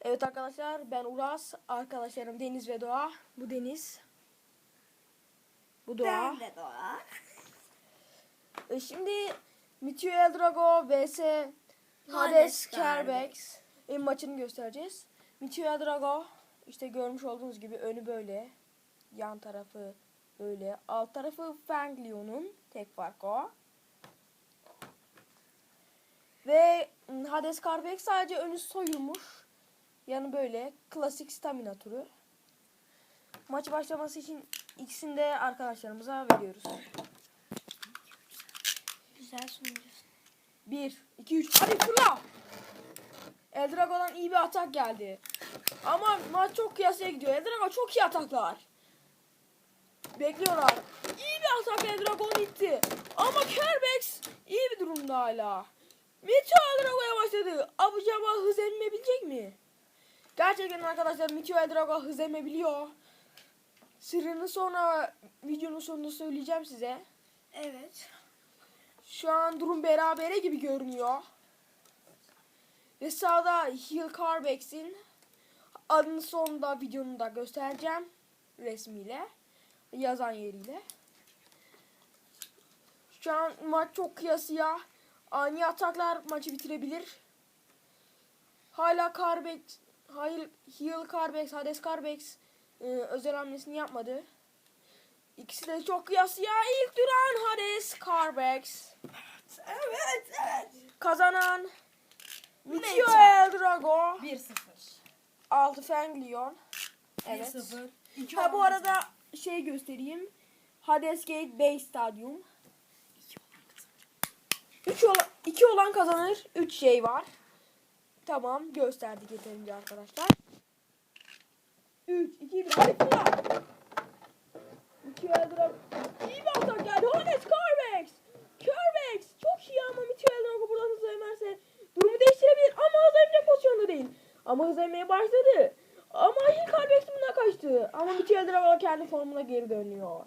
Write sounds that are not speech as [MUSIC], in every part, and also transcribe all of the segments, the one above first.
Evet arkadaşlar ben Uras. Arkadaşlarım Deniz ve Doğa. Bu Deniz. Bu Doğa. Ben de Doğa. [LAUGHS] E, şimdi Mitio Eldrago vs Hades Kerbex e, maçını göstereceğiz. Mitio Eldrago işte görmüş olduğunuz gibi önü böyle. Yan tarafı böyle. Alt tarafı Fanglion'un tek fark o. Ve m, Hades Kerbex sadece önü soyulmuş. Yanı böyle. Klasik stamina turu. Maç başlaması için ikisini de arkadaşlarımıza veriyoruz. Güzel sunucusun. 1, 2, 3. Hadi fırla. Eldrago'dan iyi bir atak geldi. Ama maç çok kıyasaya gidiyor. Eldrago çok iyi ataklar. Bekliyorlar. İyi bir atak Eldrago'nun itti. Ama Kerbex iyi bir durumda hala. Mityo Eldrago'ya başladı. Acaba hız mi? Gerçekten arkadaşlar Mityo Eldrago hız emebiliyor. Sırrını sonra videonun sonunda söyleyeceğim size. Evet. Şu an durum berabere gibi görünüyor. Ve sağda Hill Carbex'in adını sonunda videonun da göstereceğim. Resmiyle. Yazan yeriyle. Şu an maç çok kıyasıya. Ani ataklar maçı bitirebilir. Hala Carbex, hayır Hill Carbex, Hades Carbex e, özel hamlesini yapmadı. İkisi de çok kıyasıya. İlk duran Hades Carbex. Evet, evet. Kazanan Mitio Mecha. Eldrago 1-0. 6 Fanglion. Evet. 1-0. İki Ha bu arada şey göstereyim. Hades Gate Bay Stadyum. 3 olan 2 olan kazanır. 3 şey var. Tamam gösterdik yeterince arkadaşlar. 3 2 1 hadi fırla. Mitio Eldrago iyi bir atak geldi. Hades Carbex. Carbex çok iyi ama Mitio Eldrago buradan hızlı emerse durumu değiştirebilir ama hızlı emecek pozisyonda değil. Ama hızlı emmeye başladı. Ama Hill Carbex bundan kaçtı. Ama Mitio Eldrago kendi formuna geri dönüyor.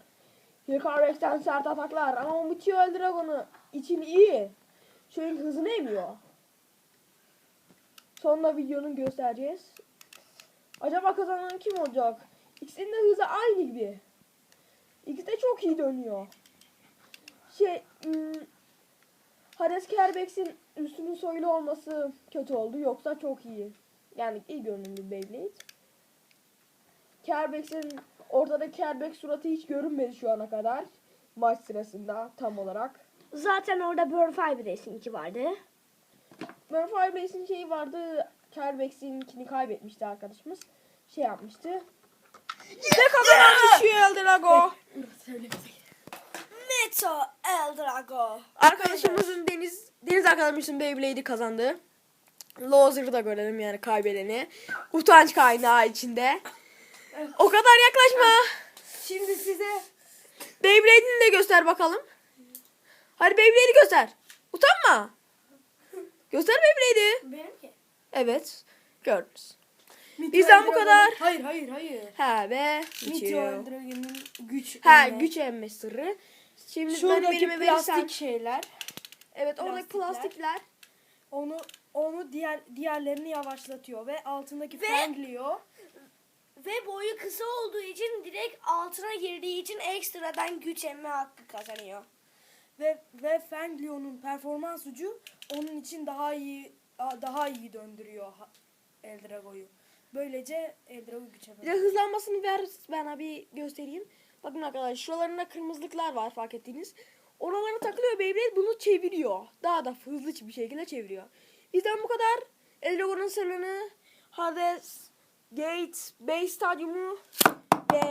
Hill Carbex'ten sert ataklar ama Mitio Eldrago'nu için iyi. Çünkü hızını emiyor. Sonunda videonun göstereceğiz. Acaba kazanan kim olacak? İkisinin de hızı aynı gibi. İkisi de çok iyi dönüyor. Şey, hmm, Hades Kerbex'in üstünün soylu olması kötü oldu. Yoksa çok iyi. Yani iyi görünümlü Beyblade. Kerbex'in ortada Kerbex suratı hiç görünmedi şu ana kadar. Maç sırasında tam olarak. Zaten orada Burn Fiber 2 vardı. Ben Fireblaze'in şeyi vardı. Kerbex'inkini kaybetmişti arkadaşımız. Şey yapmıştı. Ve kazanan düşüyor Eldrago. Meto Eldrago. Arkadaşımızın Deniz Deniz arkadaşımızın Beyblade'i kazandı. Loser'ı da görelim yani kaybedeni. Utanç kaynağı içinde. O kadar yaklaşma. Şimdi size Beyblade'ini de göster bakalım. Hadi Beyblade'i göster. Utanma. Göster Beyblade'i. benimki. Evet. Gördünüz. Bizden bu kadar. Hayır hayır hayır. Ha be. Meteor. Dragon'ın güç. Ha emme. güç emme sırrı. Şimdi Şuradaki elime plastik verirsen. şeyler. Evet oradaki plastikler. plastikler. Onu onu diğer diğerlerini yavaşlatıyor ve altındaki Ve- Fanglio Ve boyu kısa olduğu için direkt altına girdiği için ekstradan güç emme hakkı kazanıyor. Ve ve Fanglio'nun performans ucu onun için daha iyi daha iyi döndürüyor Eldrago'yu. Böylece Eldrago güç Bir de hızlanmasını ver bana bir göstereyim. Bakın arkadaşlar şuralarında kırmızılıklar var fark ettiğiniz. Oralara takılıyor Beyblade bunu çeviriyor. Daha da hızlı bir şekilde çeviriyor. Bizden bu kadar. Eldrago'nun sırrını Hades Gate Bay Stadyumu ve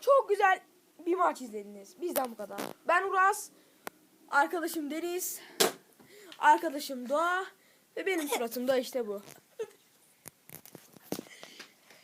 çok güzel bir maç izlediniz. Bizden bu kadar. Ben Uras, arkadaşım Deniz, arkadaşım Doğa ve benim suratım da işte bu.